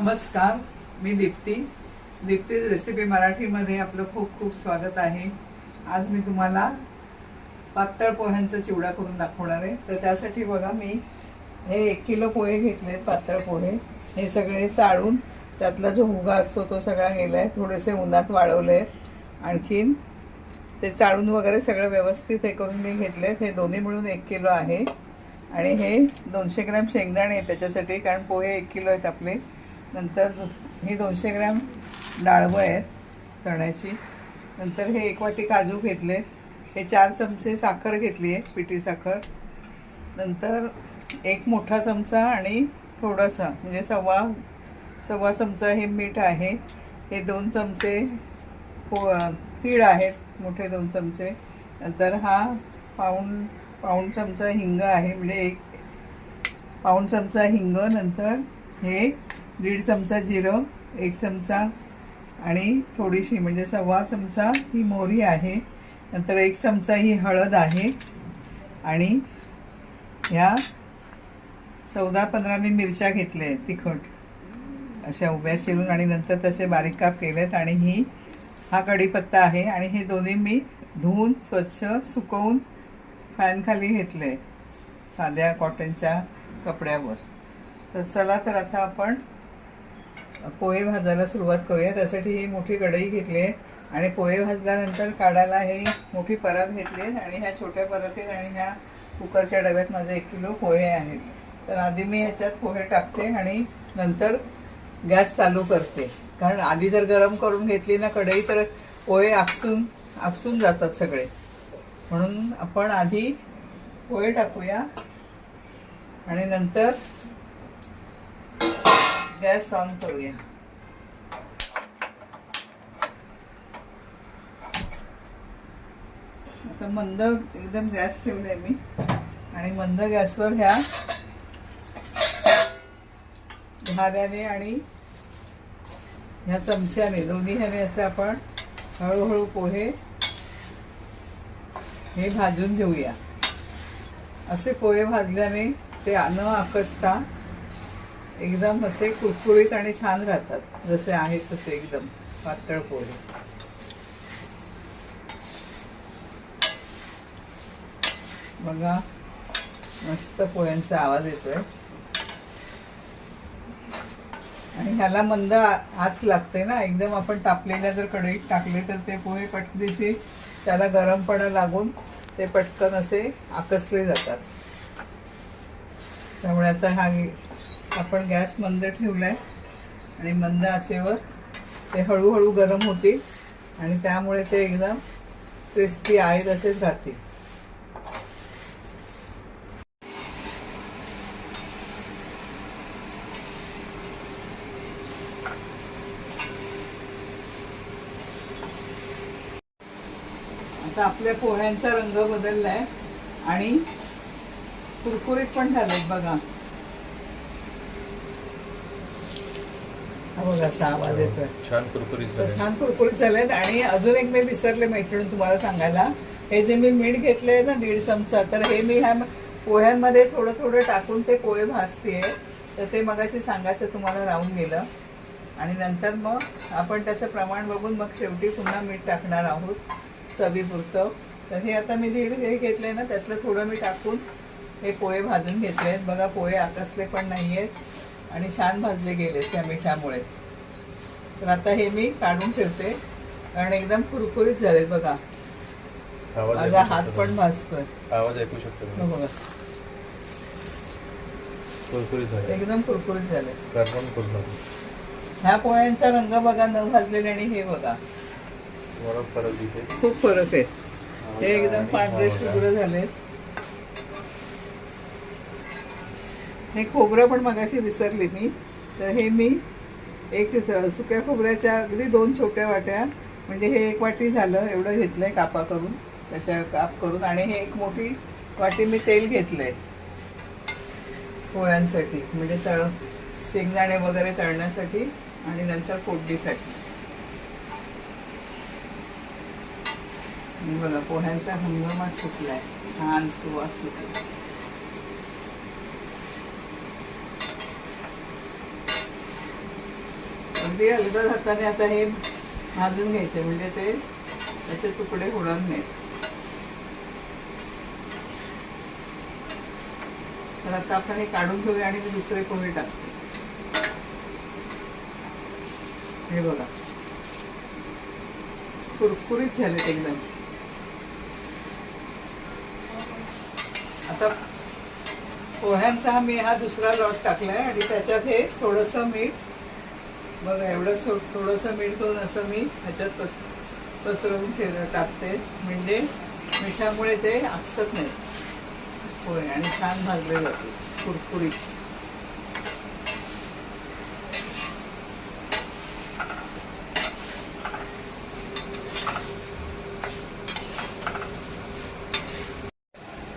नमस्कार मी दीप्ती. दीप्तीज रेसिपी मराठीमध्ये आपलं खूप खूप स्वागत आहे. आज मी तुम्हाला पातळ पोह्यांचा चिवडा करून दाखवणार आहे. तर त्यासाठी बघा मी हे एक किलो पोहे घेतले पातळ पोहे. हे सगळे चाळून त्यातला जो हुगा असतो तो सगळा गेला आहे थोडेसे उन्हात वाळवले आणखीन ते चाळून वगैरे सगळं व्यवस्थित हे करून मी घेतले हे दोन्ही मिळून एक किलो आहे. आणि हे दोनशे ग्रॅम शेंगदाणे आहे त्याच्यासाठी कारण पोहे एक किलो आहेत आपले. नंतर ही दोनशे ग्रॅम डाळवं आहेत चण्याची. नंतर हे एक वाटी काजू घेतले. हे चार चमचे साखर घेतली आहे पिठी साखर. नंतर एक मोठा चमचा आणि थोडासा म्हणजे सव्वा सव्वा चमचा हे मीठ आहे. हे दोन चमचे पो तीळ आहेत मोठे दोन चमचे. नंतर हा पाऊण पाऊण चमचा हिंग आहे म्हणजे एक पाऊण चमचा हिंग. नंतर हे दीड चमचा जिरं एक चमचा आणि थोडीशी म्हणजे सव्वा चमचा ही मोहरी आहे. नंतर एक चमचा ही हळद आहे. आणि ह्या चौदा पंधरा मी मिरच्या घेतल्या आहेत तिखट. अशा उभ्या चिरून आणि नंतर त्याचे बारीक काप केलेत आणि ही हा कढीपत्ता आहे आणि हे दोन्ही मी धुवून स्वच्छ सुकवून फॅनखाली घेतले साध्या कॉटनच्या कपड्यावर. तर चला तर आता आपण पोहे भाजायला सुरुवात करूया. त्यासाठी ही मोठी कढई घेतली. आहे आणि पोहे भाजल्यानंतर काढायला हे मोठी परत घेतली आहे. आणि ह्या छोट्या परतीत आणि ह्या कुकरच्या डब्यात माझे एक किलो पोहे आहेत. तर आधी मी ह्याच्यात पोहे टाकते आणि नंतर गॅस चालू करते. कारण आधी जर गरम करून घेतली ना कढई तर पोहे आकसून आकसून जातात सगळे. म्हणून आपण आधी पोहे टाकूया. आणि नंतर गॅस ऑन करूया? आता मंद एकदम गॅस ठेवलाय मी. आणि मंद गॅसवर ह्या धाऱ्याने आणि ह्या चमच्याने दोन्ही ह्याने असे आपण हळूहळू पोहे हे भाजून घेऊया. असे पोहे भाजल्याने ते न आकसता एकदम असे कुरकुरीत आणि छान राहतात. जसे आहेत तसे एकदम पातळ पोहे. बघा मस्त पोह्यांचा आवाज येतोय. आणि ह्याला मंद आच लागते ना. एकदम आपण तापलेल्या जर कढईत टाकले तर ते पोहे पटदिशी त्याला गरमपणा लागून ते पटकन असे आकसले जातात. त्यामुळे आता हा आपण गॅस मंद ठेवलाय आणि मंद आचेवर ते हळूहळू गरम होतील आणि त्यामुळे ते एकदम क्रिस्पी आहेत असेच राहतील. आता आपल्या पोह्यांचा रंग बदललाय आणि कुरकुरीत पण झालेत बघा. बघा असा आवाज येतोय. छान कुरकुरीत छान कुरकुरीत झालेत आणि अजून एक मी विसरले मैत्रीण तुम्हाला सांगायला. हे जे मी मीठ घेतलंय ना दीड चमचा तर हे मी ह्या पोह्यांमध्ये थोडं थोडं टाकून ते पोहे भाजते तर ते मगाशी सांगायचं तुम्हाला राहून गेलं. आणि नंतर मग आपण त्याचं प्रमाण बघून मग शेवटी पुन्हा मीठ टाकणार आहोत चवीपुरतं. तर हे आता मी दीड हे घेतले ना त्यातलं थोडं मी टाकून हे पोहे भाजून घेतले आहेत बघा पोहे आकसले पण नाही आहेत आणि छान भाजले गेलेत त्या मिठामुळे. तर आता हे मी काढून ठेवते. कारण एकदम कुरकुरीत झालेत बघा. आवाज माझा हात पण. भाजतोय आवाज ऐकू शकतो हो. बघा. कुरकुरीत झाले एकदम कुरकुरीत झाले ह्या पोळ्यांचा रंग बघा न भाजलेले आणि हे बघा. फरक खूप फरक आहे. हे एकदम पांढरे. शुभ्र झाले हे खोबरं पण मगाशी विसरले मी. तर हे मी एक स- सुक्या खोबऱ्याच्या अगदी दोन छोट्या वाट्या म्हणजे हे एक वाटी झालं एवढं घेतलंय कापा करून तशा काप करून आणि हे एक मोठी वाटी मी तेल घेतलंय. पोळ्यांसाठी म्हणजे तळ शेंगदाणे वगैरे तळण्यासाठी आणि नंतर फोडणीसाठी. बघा पोह्यांचा हंगामात सुटलाय. छान सुवास सुटला अगदी अलगद हाताने आता हे भाजून घ्यायचे म्हणजे ते असे तुकडे होणार नाही तर आता आपण हे काढून घेऊया आणि मी दुसरे पोहे टाकते. हे बघा. कुरकुरीत झालेत एकदम. आता पोह्यांचा मी हा दुसरा लॉट टाकलाय आणि त्याच्यात हे थोडंसं मीठ बघा एवढं सो थोडंसं मीठ करून असं मी ह्याच्यात पस पसरवून ठेव टाकते. म्हणजे मिठामुळे ते आकसत नाही. होय आणि छान भाजले जाते कुरकुरीत.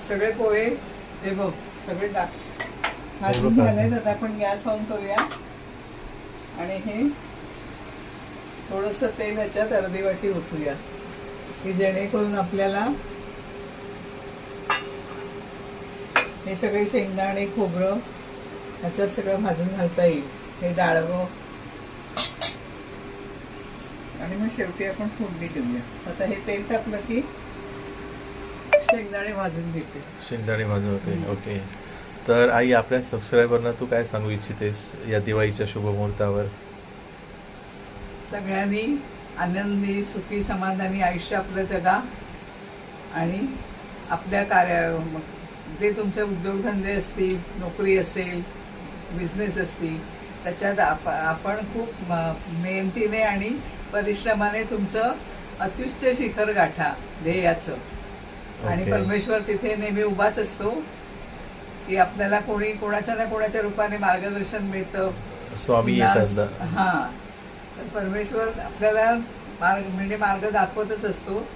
सगळे पोहे हे बघ सगळे टाक भाजून झालेत. आता आपण गॅस ऑन करूया. आणि हे थोडस तेल याच्यात अर्धी वाटी ओतूया की जेणेकरून आपल्याला हे सगळे शेंगदाणे खोबरं ह्याच्यात सगळं भाजून घालता येईल हे डाळवं आणि मग शेवटी आपण फोडणी देऊया. आता हे तेल टाकलं की शेंगदाणे भाजून घेते. शेंगदाणे भाजून होते ओके. तर आई आपल्या सबस्क्रायबरना तू काय सांगू इच्छितेस या दिवाळीच्या शुभमुहूर्तावर सगळ्यांनी आनंदी सुखी समाधानी आयुष्य आपलं जगा. आणि आपल्या कार्य जे तुमचे उद्योगधंदे असतील नोकरी असेल बिझनेस असतील त्याच्यात आप आपण खूप मेहनतीने आणि परिश्रमाने तुमचं अत्युच्च शिखर गाठा ध्येयाचं. आणि. परमेश्वर तिथे नेहमी उभाच असतो. की आपल्याला कोणी कोणाच्या ना कोणाच्या रूपाने मार्गदर्शन मिळतं. स्वामी हा. तर परमेश्वर आपल्याला मार्ग म्हणजे मार्ग दाखवतच असतो.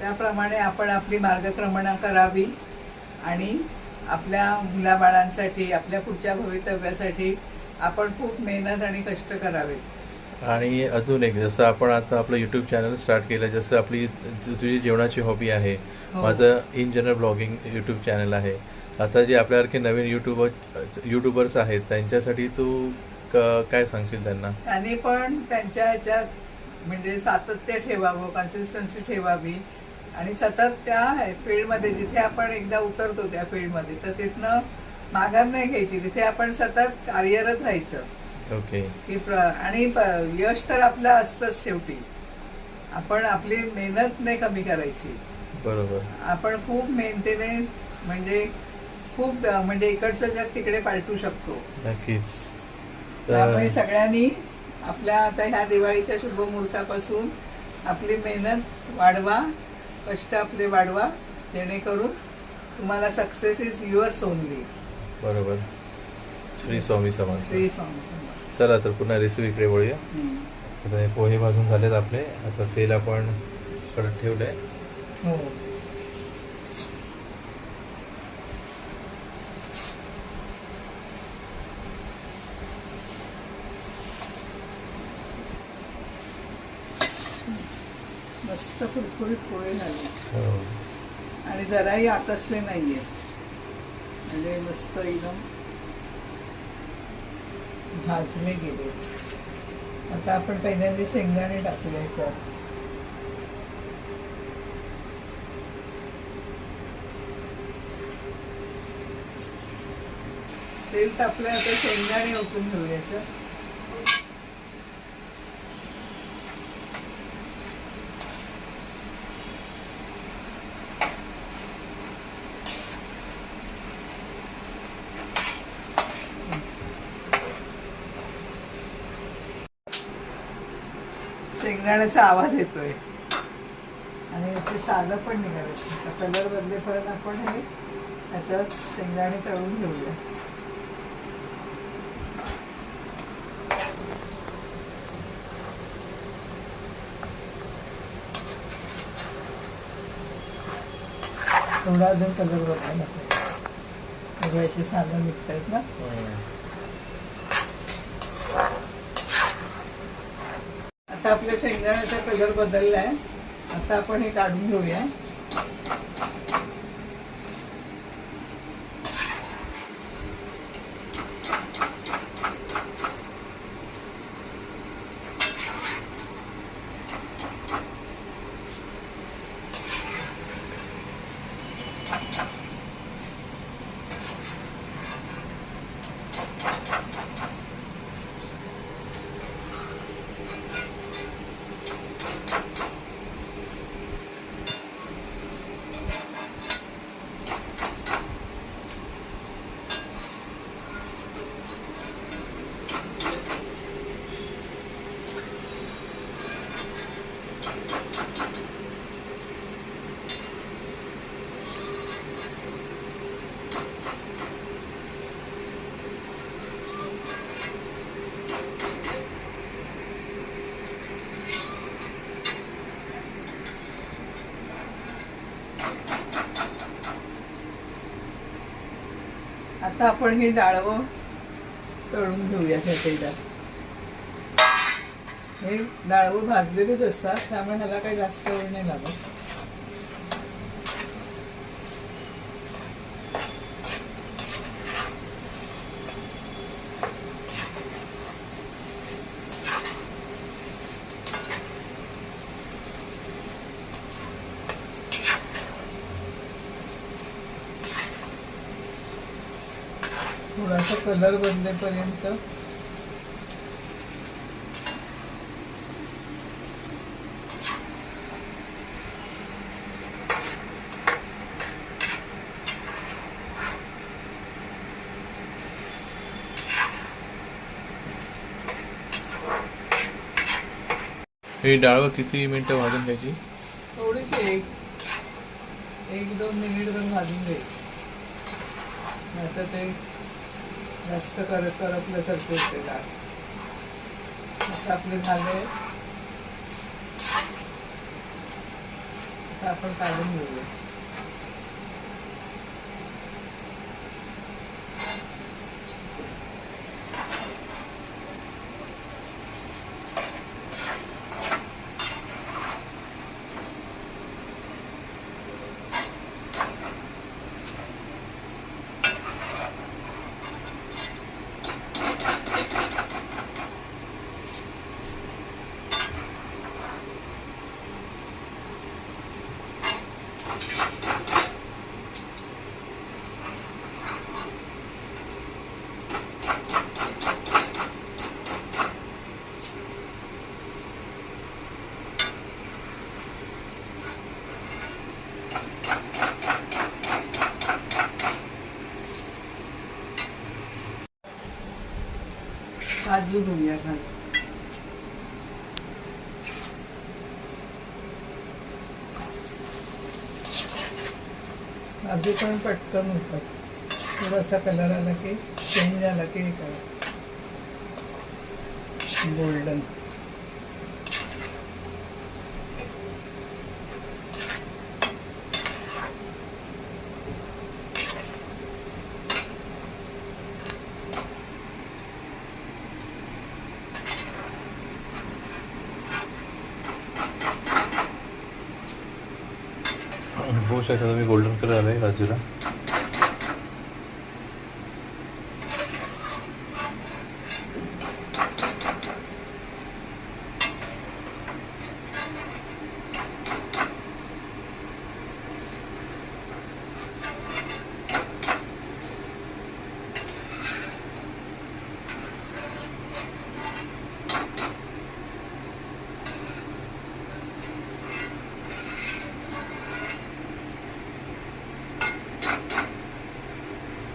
त्याप्रमाणे आपण आपली मार्गक्रमणा करावी आणि आपल्या मुलाबाळांसाठी आपल्या पुढच्या भवितव्यासाठी आपण खूप मेहनत आणि कष्ट करावेत. आणि अजून एक जसं आपण आता आपलं युट्यूब चॅनल स्टार्ट केलं जसं आपली तुझी जेवणाची हॉबी आहे. हो. माझं in general blogging YouTube channel आहे. आता जे आपल्यासारखे नवीन युट्यूबर युट्यूबर्स आहेत त्यांच्यासाठी तू काय सांगशील त्यांना? त्यांनी पण त्यांच्या ह्याच्यात म्हणजे सातत्य ठेवावं कन्सिस्टन्सी ठेवावी. आणि सतत त्या फील्डमध्ये जिथे आपण एकदा उतरतो त्या फील्डमध्ये तर तिथनं माघार नाही घ्यायची. तिथे आपण सतत कार्यरत राहायचं. ओके. की आणि यश तर आपलं असतंच शेवटी. आपण आपली मेहनत नाही कमी करायची. बरोबर. आपण खूप मेहनतीने म्हणजे खूप म्हणजे इकडचं जग तिकडे पालटू शकतो. नक्कीच. त्यामुळे सगळ्यांनी आपल्या आता ह्या दिवाळीच्या शुभ मुहूर्तापासून आपली मेहनत वाढवा कष्ट आपले वाढवा जेणेकरून तुम्हाला सक्सेस इज युअर्स ओनली बरोबर. श्री स्वामी समर्थ. श्री स्वामी समर्थ. चला तर पुन्हा रेसिपीकडे वळूया. आता हे पोहे भाजून झालेत आपले. आता तेल आपण कडत ठेवलंय. हो. मस्त कुरकुरीत पोहे झाले. हो. आणि जराही आकसले नाहीये. म्हणजे मस्त एकदम भाजले गेले. आता आपण पहिल्यांदा शेंगदाणे टाकूया याच्यात. तेल तापलं आता शेंगदाणे ओतून घेऊया याच्यात शेंगदाण्याचा आवाज येतोय. आणि याची सालं पण निघाली. कलर बदलेपर्यंत आपण हे याच्यात शेंगदाणे तळून घेऊया. थोडा अजून कलर बदलायला पाहिजे बघा, याची सालं निघतायत ना? आता आपल्या शेंगदाण्याचा कलर बदललाय. आता आपण हे काढून घेऊया. आता आपण ही डाळवं तळून घेऊया त्या तेलात हे डाळवं भाजलेलेच असतात त्यामुळे ह्याला काही जास्त वेळ नाही लागत. थोडासा कलर बदलेपर्यंत ही डाळ किती मिनिटं भाजून घ्यायची? थोडीशी एक एक दोन मिनिट पण भाजून घ्यायची. आता ते जास्त करत करपल्यासारखं होते डाळ आता आपले झाले आता आपण काढून घेऊया. भाजून घेऊया घाल काजू पण पटकन होतात थोडासा कलर आला की चेंज आला की हे करायचं. गोल्डन बघू शकता तुम्ही गोल्डन कलर आलाय बाजूला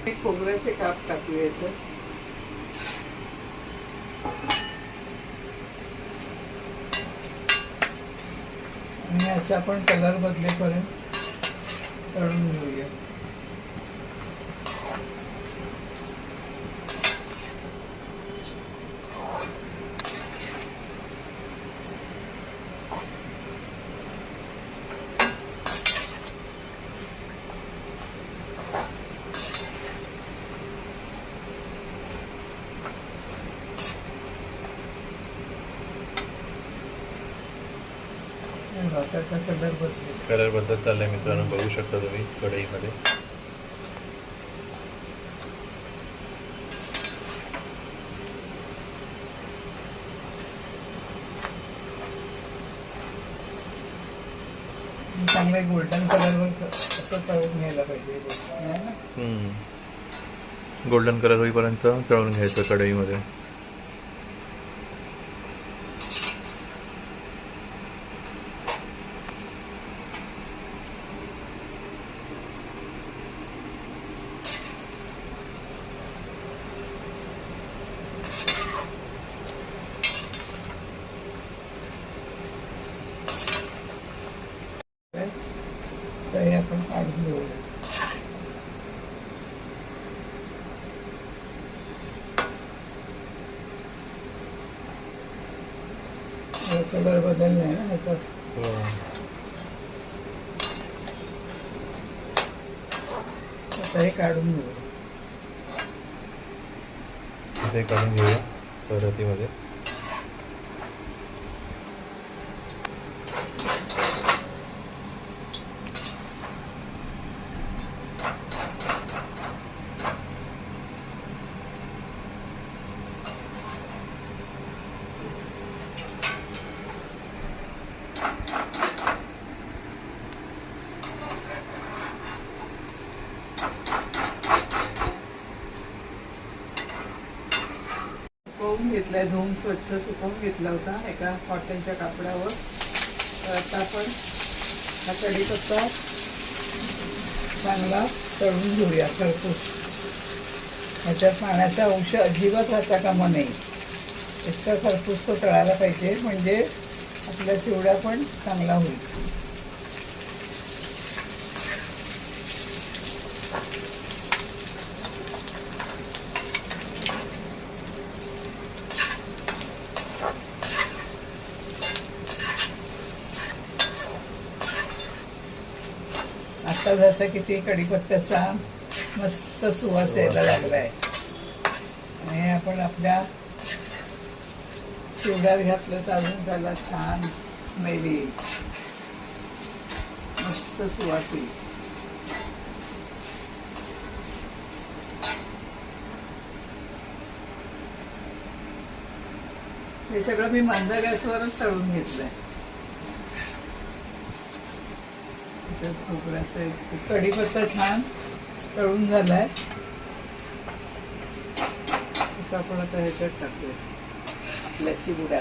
एक खोबऱ्याचे काप टाकूया याच्यात आणि याचा आपण कलर बदलेपर्यंत तळून घेऊया हे बघा, त्याचा कलर बदलेल कलरबद्दल चाललंय मित्रांनो बघू शकता तुम्ही कढईमध्ये. चांगले गोल्डन कलरवर असं तळून घ्यायला पाहिजे. ना? गोल्डन कलर होईपर्यंत तळून घ्यायचं कढईमध्ये तर हे आपण काढून घेऊया कलर बदललाय ना असं हो. आता हे काढून घेऊ ते काढून घेऊया पद्धतीमध्ये सुकवून घेतलाय धुवून स्वच्छ सुकवून घेतला होता एका कॉटनच्या कापडावर. तर आता आपण हा कढीपत्ता चांगला तळून घेऊया खरपूस. ह्याच्यात पाण्याचा अंश अजिबात राहता कामा नये. इतका खरपूस तो तळायला पाहिजे म्हणजे आपला चिवडा पण चांगला होईल. आता जसं किती कढीपत्त्याचा मस्त सुवास यायला लागलाय. आणि आपण आपल्या चिवड्यात घातलं तर अजून त्याला छान स्मेल येईल. मस्त सुवास येईल. हे सगळं मी मंद गॅसवरच तळून घेतलंय. त्याच्यात खोबऱ्याचं कढीपत्ता छान तळून झालाय. आता आपण आता ह्याच्यात टाकूया. आपल्या बुडा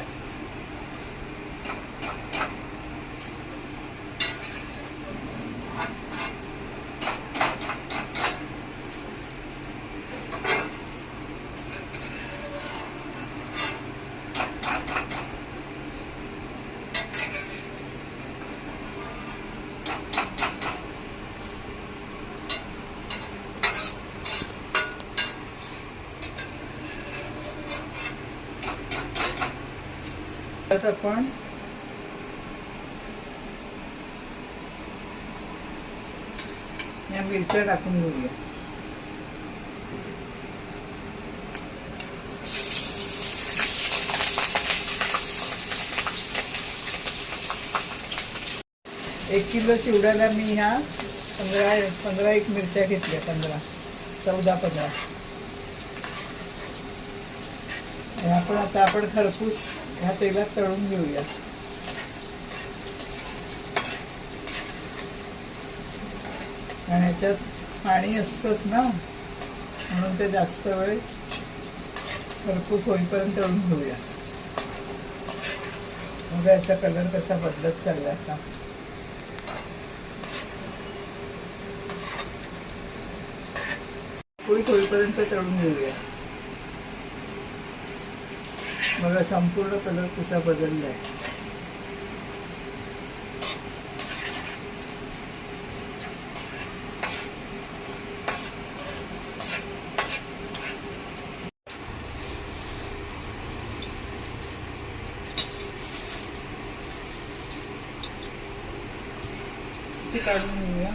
त्यात आपण या मिरच्या टाकून घेऊया एक किलो चिवड्याला मी ह्या पंधरा पंधरा एक मिरच्या घेतल्या पंधरा चौदा पंधरा. हे आपण आता आपण खरपूस ह्या तेलात तळून घेऊया. आणि ह्याच्यात पाणी असतंच ना म्हणून ते जास्त वेळ खरपूस होईपर्यंत तळून घेऊया. मग याचा कलर कसा बदलत चालला आता. पोळी होईपर्यंत तळून घेऊया. बघा संपूर्ण कलर कसा बदललाय. ती काढून घेऊया.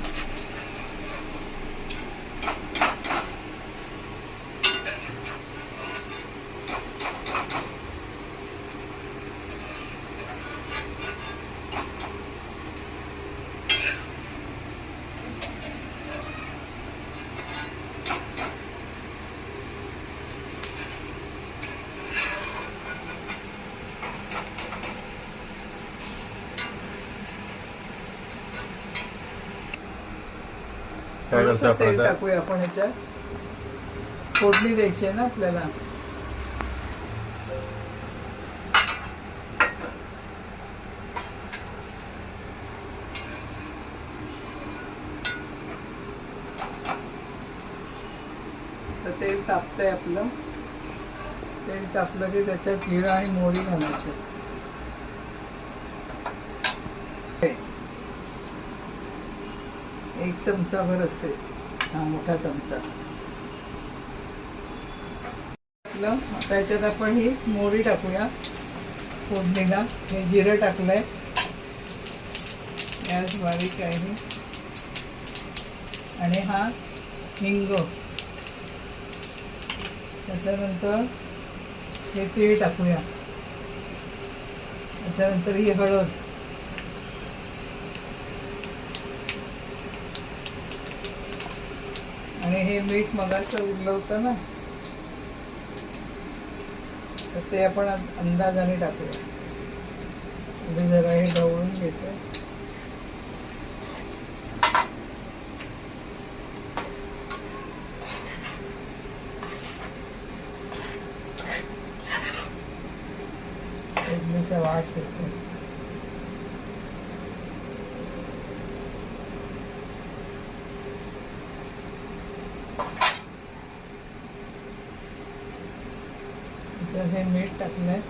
थोडंसं तेल टाकूया आपण ह्याच्यात फोडणी द्यायची आहे ना आपल्याला. तर तेल तापतंय आपलं. तेल तापलं की त्याच्यात जिरं आणि मोहरी घालायचं. एक चमचाभर असेल. हा मोठा चमचा. त्याच्यात आता याच्यात आपण ही मोहरी टाकूया. फोडणीला. हे जिरं टाकलंय. गॅस बारीक आहे. आणि हा हिंग. त्याच्यानंतर हे तीळ टाकूया. त्याच्यानंतर ही हळद. आणि हे मीठ मगाचं उरलं होतं ना तर ते आपण अंदाजाने टाकूया. म्हणजे जरा हे ढवळून घेतो. वास येतो तर हे मीठ टाकलंय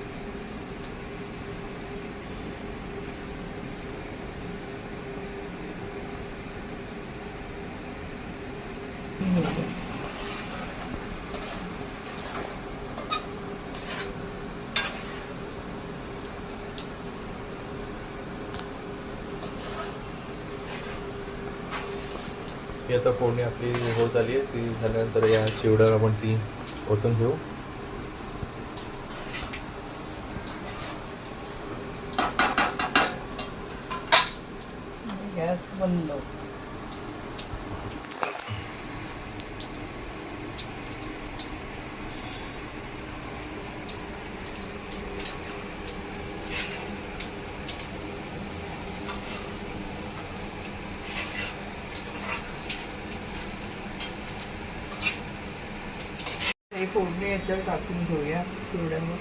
ही आता फोडणी आपली होत आली आहे. ती झाल्यानंतर या चिवड्यावर आपण ती ओतून घेऊ आणि गॅस बंद हे फोडणी याच्यावर टाकून घेऊया चिवड्यावर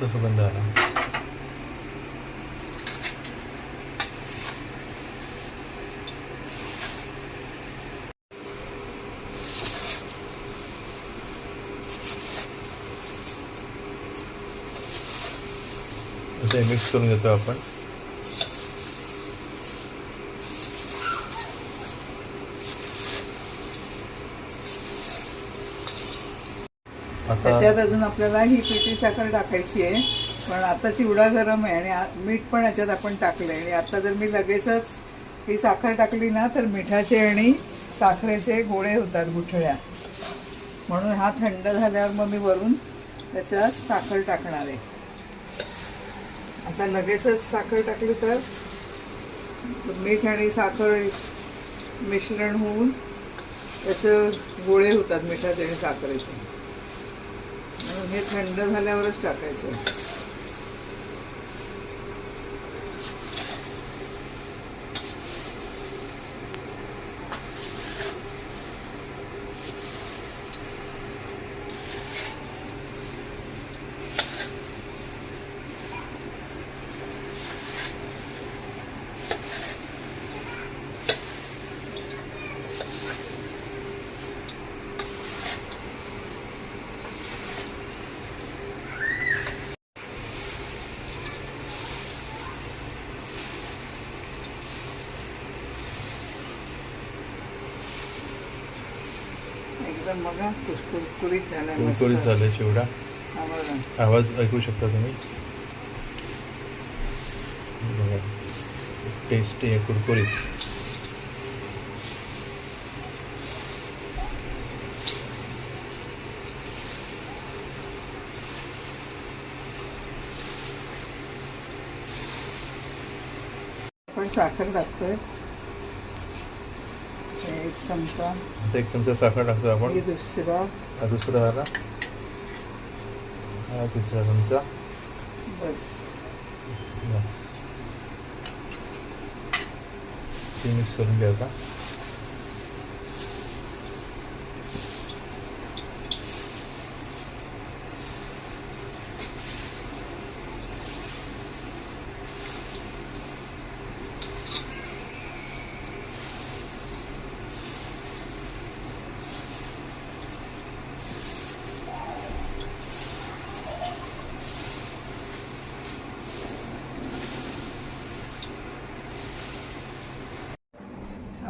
मस्त सुगंध आला. मिक्स करून घेतो आपण. त्याच्यात अजून आपल्याला ही पिठी साखर टाकायची आहे. पण आता चिवडा गरम आहे आणि मीठ पण याच्यात आपण टाकलं आहे आणि आता जर मी लगेचच ही साखर टाकली ना तर मिठाचे आणि साखरेचे गोळे होतात गुठळ्या. म्हणून हा थंड झाल्यावर मग मी वरून त्याच्यात साखर टाकणार आहे. आता लगेचच साखर टाकली तर मीठ आणि साखर मिश्रण होऊन त्याचं गोळे होतात मिठाचे आणि साखरेचे. हे थंड झाल्यावरच टाकायचं. एकदम बघा कुरकुरीत झालं चिवडा. आवाज ऐकू शकता तुम्ही? बघा. टेस्टी आहे कुरकुरीत. आपण साखर टाकतोय. चमचा. एक चमचा साखर टाकतो आपण. ही दुसरा. हा दुसरा झाला. हा तिसरा चमचा. बस. मिक्स करून घ्या आता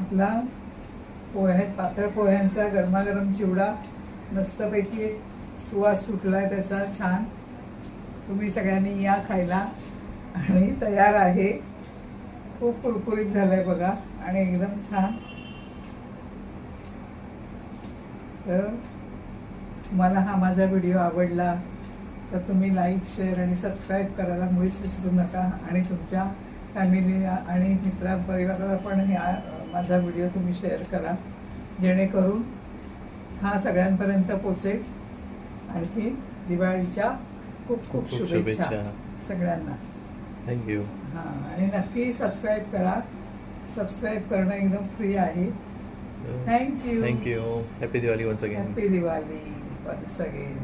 आपला पोहे पातळ पोह्यांचा गरमागरम चिवडा मस्तपैकी सुवास सुटला आहे त्याचा छान. तुम्ही सगळ्यांनी या खायला. आणि तयार आहे. खूप कुरकुरीत झालंय बघा. आणि एकदम छान. तर तुम्हाला हा माझा व्हिडिओ आवडला तर तुम्ही लाईक शेअर आणि सबस्क्राईब करायला मुळीच विसरू नका. आणि तुमच्या फॅमिली आणि मित्र परिवाराला पण या माझा व्हिडिओ तुम्ही शेअर करा. जेणेकरून हा सगळ्यांपर्यंत पोचेल आणखी दिवाळीच्या खूप खूप शुभेच्छा. सगळ्यांना. थँक्यू हां आणि नक्की सबस्क्राईब करा. सबस्क्राईब करणं एकदम फ्री आहे. Thank you thank you happy Diwali once again happy Diwali once again